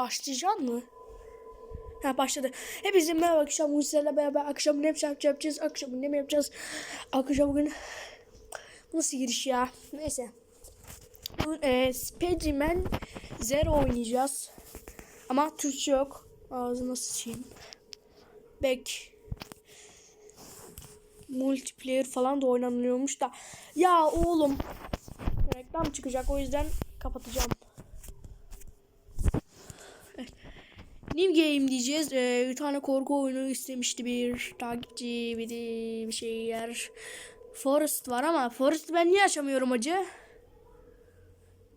Başlayacak mı? Ha başladı. Hepinize merhaba akşam bugün sizlerle beraber akşam ne yapacağız, akşam ne mi yapacağız? Akşam bugün nasıl giriş ya? Neyse. Bugün e, Spiderman Zero oynayacağız. Ama Türkçe yok. Ağzına sıçayım. Back. Multiplayer falan da oynanıyormuş da. Ya oğlum. Reklam çıkacak o yüzden kapatacağım. Game diyeceğiz. Ee, bir tane korku oyunu istemişti bir takipçi bir bir şey yer. Forest var ama Forest ben niye açamıyorum acı?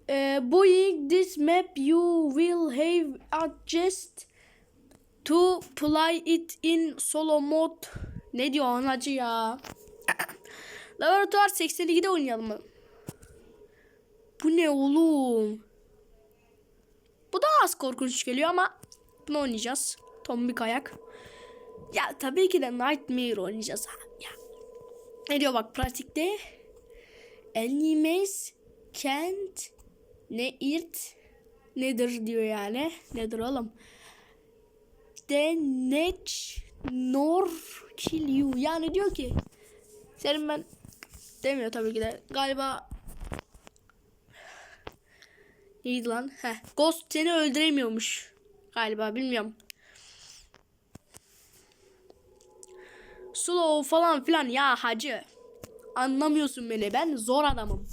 Ee, Boeing this map you will have adjust to play it in solo mode. Ne diyor anacı ya? Laboratuvar 82'de oynayalım mı? Bu ne oğlum? Bu da az korkunç geliyor ama bunu oynayacağız. Tombik ayak. Ya tabii ki de Nightmare oynayacağız. Ha, Ya. Ne diyor bak pratikte? Enemies can't ne irt nedir diyor yani. Nedir oğlum? The net nor kill you. Yani diyor ki senin ben demiyor tabii ki de. Galiba neydi lan? Heh. Ghost seni öldüremiyormuş. Galiba bilmiyorum. Slow falan filan ya hacı. Anlamıyorsun beni. Ben zor adamım.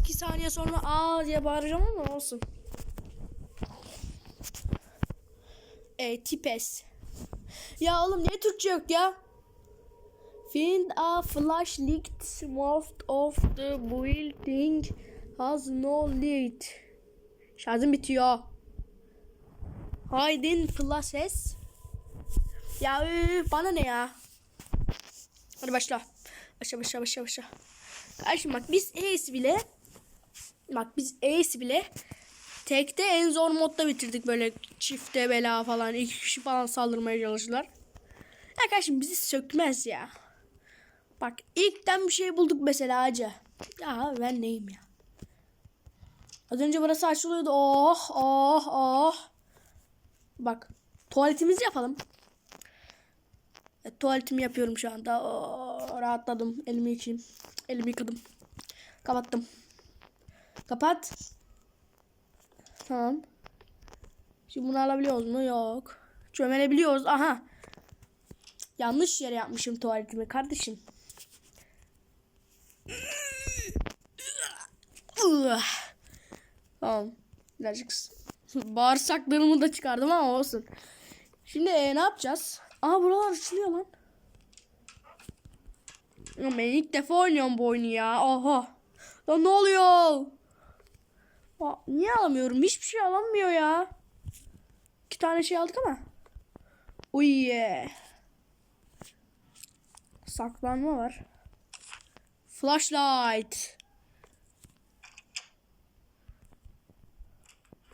2 saniye sonra aa diye bağıracağım ama olsun. E, tipes. Ya oğlum niye Türkçe yok ya? Find a flashlight. Most of the building has no light. Şarjım bitiyor. Hiding flashes. Ya bana ne ya? Hadi başla. Başla başla başla başla. Kardeşim bak biz Ace bile bak biz Ace bile tekte en zor modda bitirdik böyle çifte bela falan iki kişi falan saldırmaya çalıştılar. Ya kardeşim bizi sökmez ya. Bak ilkten bir şey bulduk mesela acı. Ya ben neyim ya? Az önce burası açılıyordu. Oh oh oh. Bak tuvaletimizi yapalım. Evet, tuvaletimi yapıyorum şu anda. Oo, rahatladım. Elimi yıkayayım. Elimi yıkadım. Kapattım. Kapat. Tamam. Şimdi bunu alabiliyoruz mu? Yok. Çömelebiliyoruz. Aha. Yanlış yere yapmışım tuvaletimi kardeşim. Tamam. Birazcık bağırsaklarımı da çıkardım ama olsun. Şimdi e, ne yapacağız? Aa buralar açılıyor lan. Ya ben ilk defa oynuyorum bu oyunu ya. Aha. Lan ne oluyor? Aa, niye alamıyorum? Hiçbir şey alamıyor ya. İki tane şey aldık ama. Yeah. Saklanma var. Flashlight.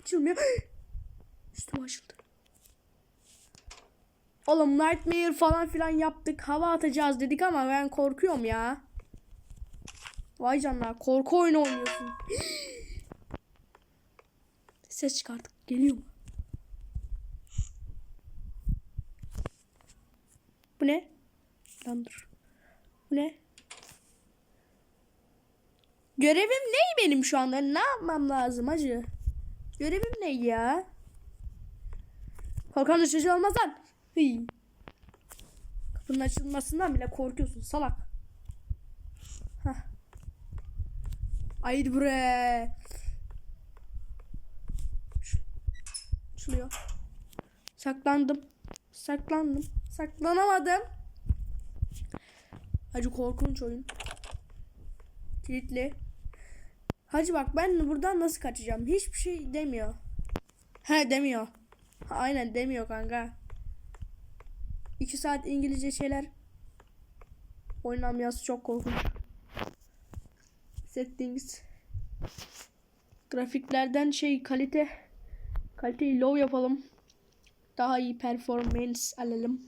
Açılmıyor. Üstüm açıldı. Oğlum Nightmare falan filan yaptık. Hava atacağız dedik ama ben korkuyorum ya. Vay canına korku oyunu oynuyorsun. Ses çıkardık. Geliyor mu? Bu ne? Lan dur. Bu ne? Görevim ne benim şu anda? Ne yapmam lazım hacı? Görevim ne ya? Korkan düşücü olmaz lan. Hıy. Kapının açılmasından bile korkuyorsun salak. Hah. Haydi buraya. Açılıyor. Saklandım. Saklandım. Saklanamadım. Hacı korkunç oyun. Kilitli. Hacı bak ben buradan nasıl kaçacağım? Hiçbir şey demiyor. He demiyor. Aynen demiyor kanka. 2 saat İngilizce şeyler oynanmayası çok korkunç. Settings grafiklerden şey kalite kaliteyi low yapalım. Daha iyi performance alalım.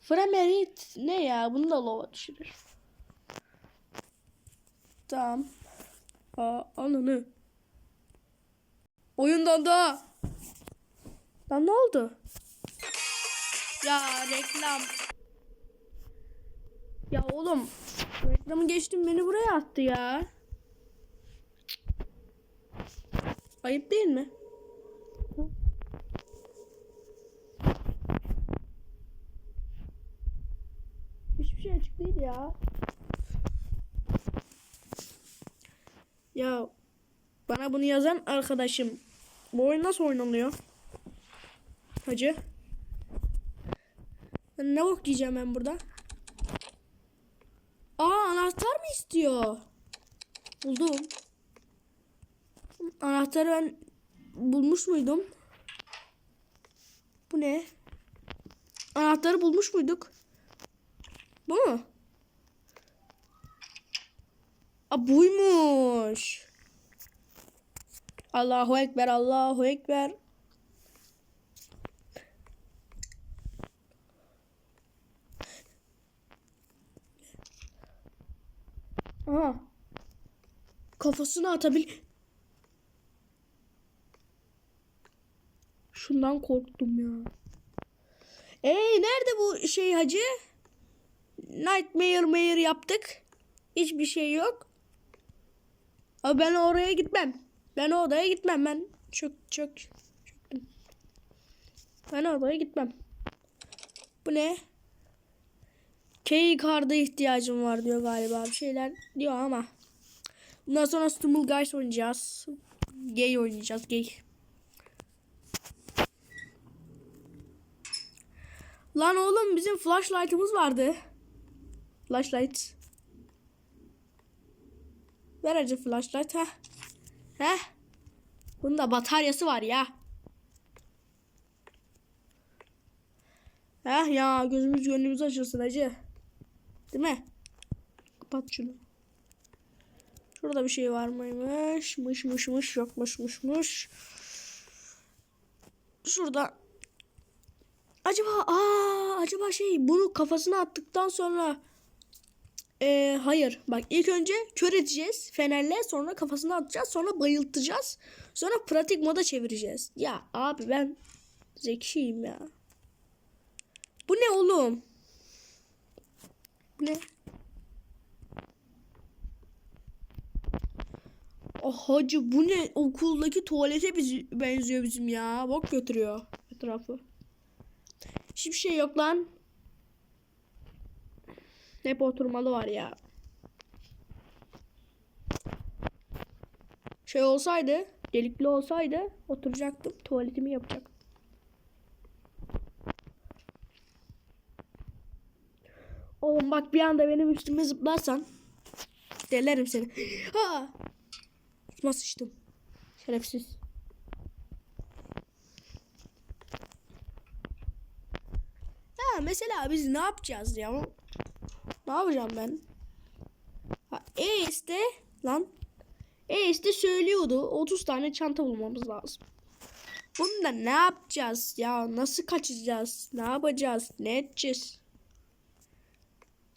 Frame rate ne ya? Bunu da low'a düşürür. Tamam. Aa, ananı. Oyun dondu. Lan ne oldu? Ya reklam. Ya oğlum. Reklamı geçtim beni buraya attı ya. Ayıp değil mi? Hiçbir şey açık değil ya. Ya bana bunu yazan arkadaşım. Bu oyun nasıl oynanıyor? Hacı. Ne bok yiyeceğim ben burada? Aa anahtar mı istiyor? Buldum. Anahtarı ben bulmuş muydum? Bu ne? Anahtarı bulmuş muyduk? Bu mu? Aa buymuş. Allahu Ekber, Allahu Ekber. Aha. Kafasını atabil... Şundan korktum ya. Ee nerede bu şey hacı? Nightmare mayor yaptık. Hiçbir şey yok. Abi ben oraya gitmem. Ben o odaya gitmem. Ben çök çök çöktüm. Ben o odaya gitmem. Bu ne? Key karda ihtiyacım var diyor galiba. Bir şeyler diyor ama. Bundan sonra Stumble Guys oynayacağız. Gay oynayacağız. Gay. Lan oğlum bizim flashlight'ımız vardı. Flashlight. Ver acı flashlight ha. Heh. Bunda bataryası var ya. Heh ya gözümüz gönlümüz açılsın acı. Değil mi? Kapat şunu. Şurada bir şey var mıymış? Mış mış mış yokmuş mış mış. Şurada. Acaba aa acaba şey bunu kafasına attıktan sonra ee, hayır. Bak ilk önce kör edeceğiz fenerle sonra kafasına atacağız sonra bayıltacağız. Sonra pratik moda çevireceğiz. Ya abi ben zekiyim ya. Bu ne oğlum? Bu ne? Oh hacı bu ne? Okuldaki tuvalete benziyor bizim ya. Bok götürüyor etrafı. Hiçbir şey yok lan. Hep oturmalı var ya. Şey olsaydı, delikli olsaydı oturacaktım, tuvaletimi yapacaktım. Oğlum bak bir anda benim üstüme zıplarsan delerim seni. Ha! Üstüme sıçtım. Şerefsiz. Ha mesela biz ne yapacağız ya? Ne yapacağım ben? Ha, E'ste lan. E'ste söylüyordu 30 tane çanta bulmamız lazım. Bunda ne yapacağız ya? Nasıl kaçacağız? Ne yapacağız? Ne edeceğiz?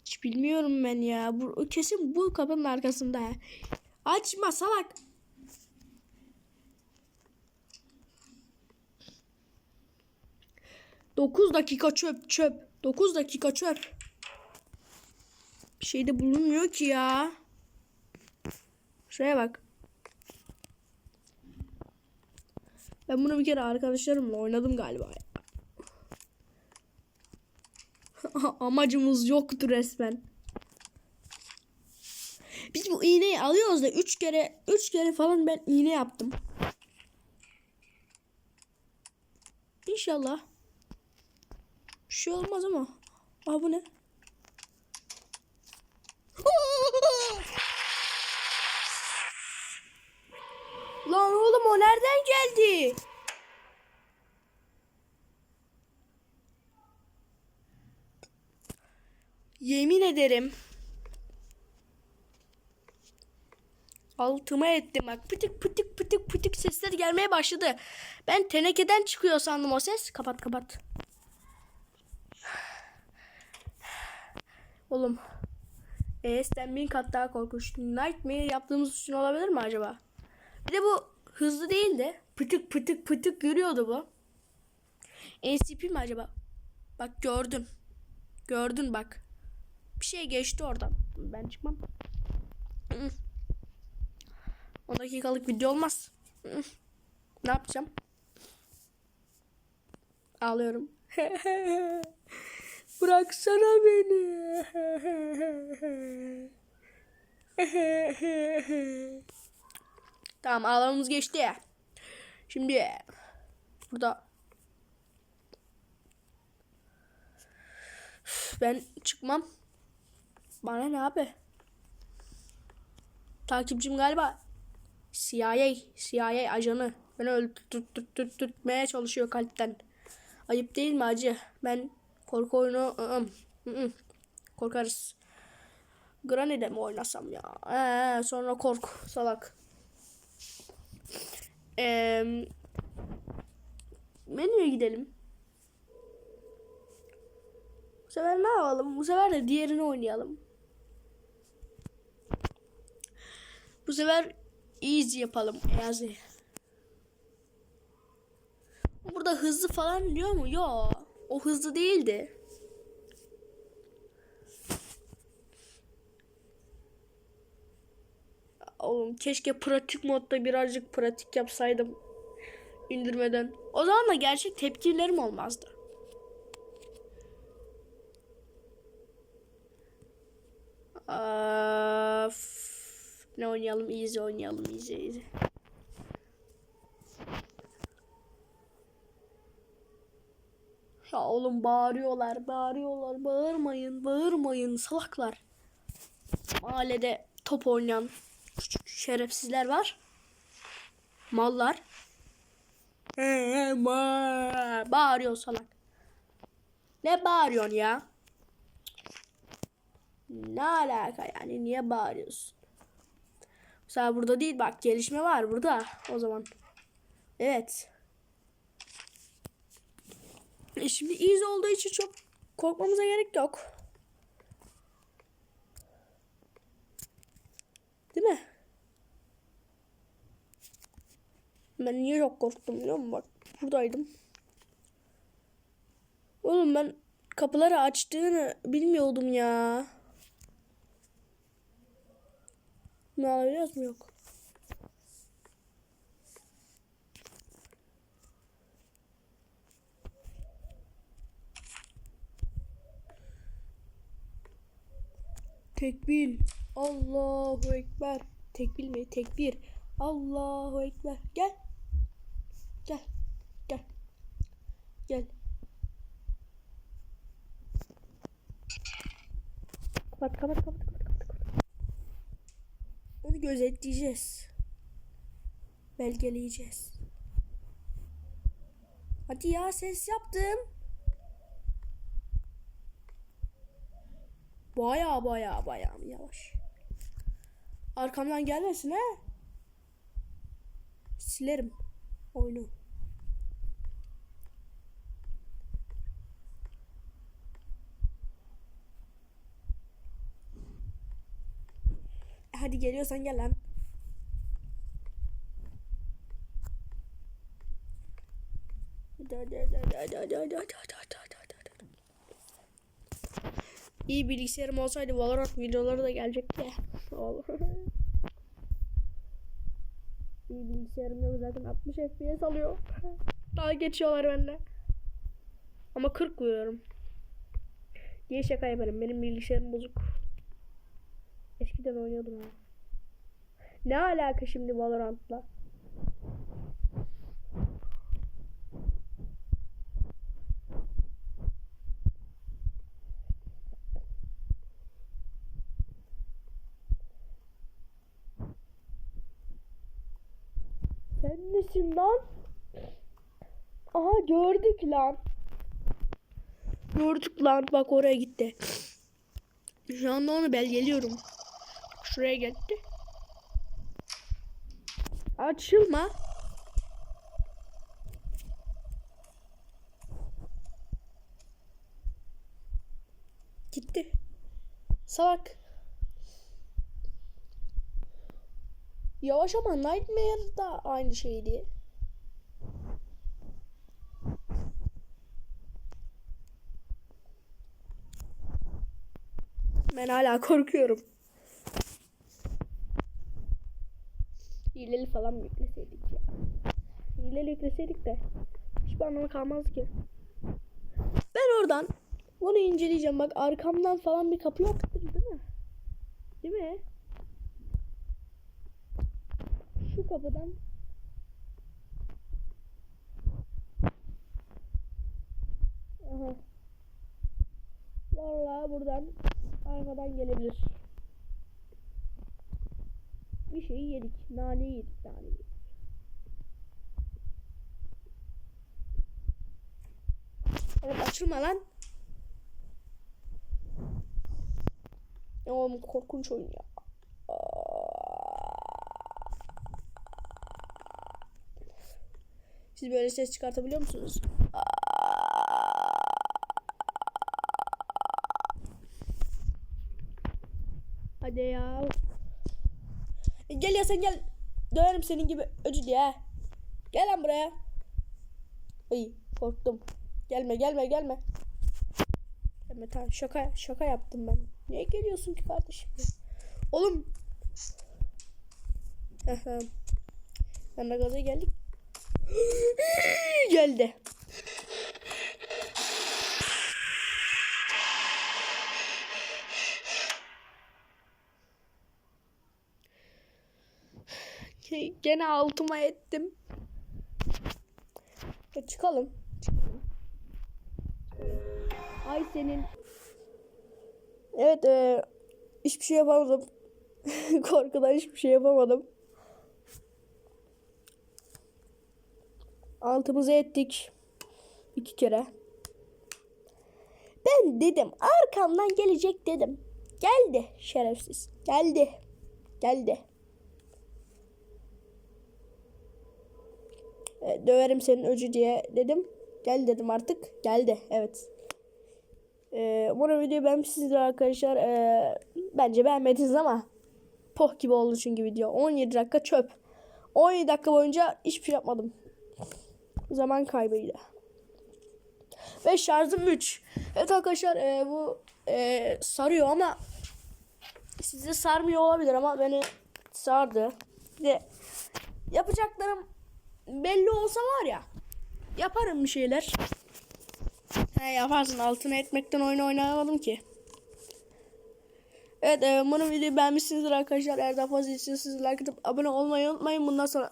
Hiç bilmiyorum ben ya. Bu, kesin bu kapının arkasında. Açma salak. Dokuz dakika çöp çöp. Dokuz dakika çöp. Bir şey de bulunmuyor ki ya. Şuraya bak. Ben bunu bir kere arkadaşlarımla oynadım galiba. Amacımız yoktu resmen. Biz bu iğneyi alıyoruz da 3 kere 3 kere falan ben iğne yaptım. İnşallah. Bir şey olmaz ama. Aa bu ne? Lan oğlum o nereden geldi? Yemin ederim. Altıma ettim bak. Pıtık pıtık pıtık pıtık sesler gelmeye başladı. Ben tenekeden çıkıyor sandım o ses. Kapat kapat. Oğlum. E'sten bin kat daha korkunç. Nightmare yaptığımız için olabilir mi acaba? Bir de bu hızlı değil de Pıtık pıtık pıtık yürüyordu bu. NCP mi acaba? Bak gördün. Gördün bak. Bir şey geçti oradan. Ben çıkmam. 10 dakikalık video olmaz. Ne yapacağım? Ağlıyorum. Bıraksana beni. tamam ağlamamız geçti. Şimdi burada ben çıkmam. Bana ne abi? Takipçim galiba CIA, CIA ajanı. Beni öldürtmeye çalışıyor kalpten. Ayıp değil mi acı? Ben korku oyunu ı-ım, ı-ım. korkarız. Granny'de mi oynasam ya? Ee, sonra kork salak. Ee, menüye gidelim. Bu sefer ne yapalım? Bu sefer de diğerini oynayalım. Bu sefer easy yapalım. Easy. Burada hızlı falan diyor mu? Yo. O hızlı değildi. Oğlum keşke pratik modda birazcık pratik yapsaydım indirmeden. O zaman da gerçek tepkilerim olmazdı. Of. Ne oynayalım? Easy oynayalım. Easy easy. Ya oğlum bağırıyorlar, bağırıyorlar. Bağırmayın, bağırmayın salaklar. Mahallede top oynayan şerefsizler var. Mallar. Ma- Bağırıyor salak. Ne bağırıyorsun ya? Ne alaka yani? Niye bağırıyorsun? Mesela burada değil bak gelişme var burada o zaman. Evet. E şimdi easy olduğu için çok korkmamıza gerek yok. Değil mi? Ben niye çok korktum biliyor musun? Bak buradaydım. Oğlum ben kapıları açtığını bilmiyordum ya. Ne alabiliyoruz mu? Yok. Tekbir. Allahu Ekber. Tekbir mi? Tekbir. Allahu Ekber. Gel. Gel. Gel. Gel. Kapat kapat kapat kapat kapat. kapat. Onu gözetleyeceğiz. Belgeleyeceğiz. Hadi ya ses yaptım. Baya baya baya yavaş. Arkamdan gelmesin he. Silerim oyunu. Hadi geliyorsan gel lan. İyi bilgisayarım olsaydı Valorant videoları da gelecekti. Olur. İyi bilgisayarım yok zaten 60 FPS alıyor. Daha geçiyorlar bende. Ama 40 koyuyorum. Diye şaka yaparım. Benim bilgisayarım bozuk. Eskiden oynuyordum ha. Ne alaka şimdi Valorant'la? Lan? Aha gördük lan. Gördük lan. Bak oraya gitti. Şu anda onu belgeliyorum. Şuraya gitti. Açılma. Gitti. Salak. Yavaş ama Nightmare da aynı şeydi. Ben hala korkuyorum. Hileli falan mı yükleseydik ya? Hileli yükleseydik de hiçbir anlamı kalmaz ki. Ben oradan bunu inceleyeceğim. Bak arkamdan falan bir kapı yoktur değil mi? Değil mi? Şu kapıdan Aha. Vallahi buradan arkadan gelebilir. Bir şey yedik. Nane yedik. Nane yedik. Oğlum açılma lan. Oğlum korkunç oyun ya. Siz böyle ses çıkartabiliyor musunuz? Hadi ya. E, Gel ya sen gel. Döverim senin gibi öcü diye. Gel lan buraya. Ay korktum. Gelme gelme gelme. Gelme tamam şaka şaka yaptım ben. Niye geliyorsun ki kardeşim? Oğlum. Aha. Ben de gaza geldik. Geldi. Gene altıma ettim. E, çıkalım. Çıkalım. Ay senin. Evet e, hiçbir şey yapamadım. Korkudan hiçbir şey yapamadım. Altımıza ettik. iki kere. Ben dedim arkamdan gelecek dedim. Geldi şerefsiz. Geldi. Geldi. Döverim senin öcü diye dedim. Gel dedim artık. Geldi. Evet. E, umarım videoyu beğenmişsinizdir arkadaşlar. E, bence beğenmediniz ama poh gibi oldu çünkü video. 17 dakika çöp. 17 dakika boyunca hiçbir şey yapmadım. Zaman kaybıydı. Ve şarjım 3. Evet arkadaşlar e, bu e, sarıyor ama sizi sarmıyor olabilir ama beni sardı. De yapacaklarım belli olsa var ya yaparım bir şeyler. He yaparsın altına etmekten oyun oynayamadım ki. Evet e, umarım videoyu beğenmişsinizdir arkadaşlar. Eğer daha fazla istiyorsanız like atıp abone olmayı unutmayın. Bundan sonra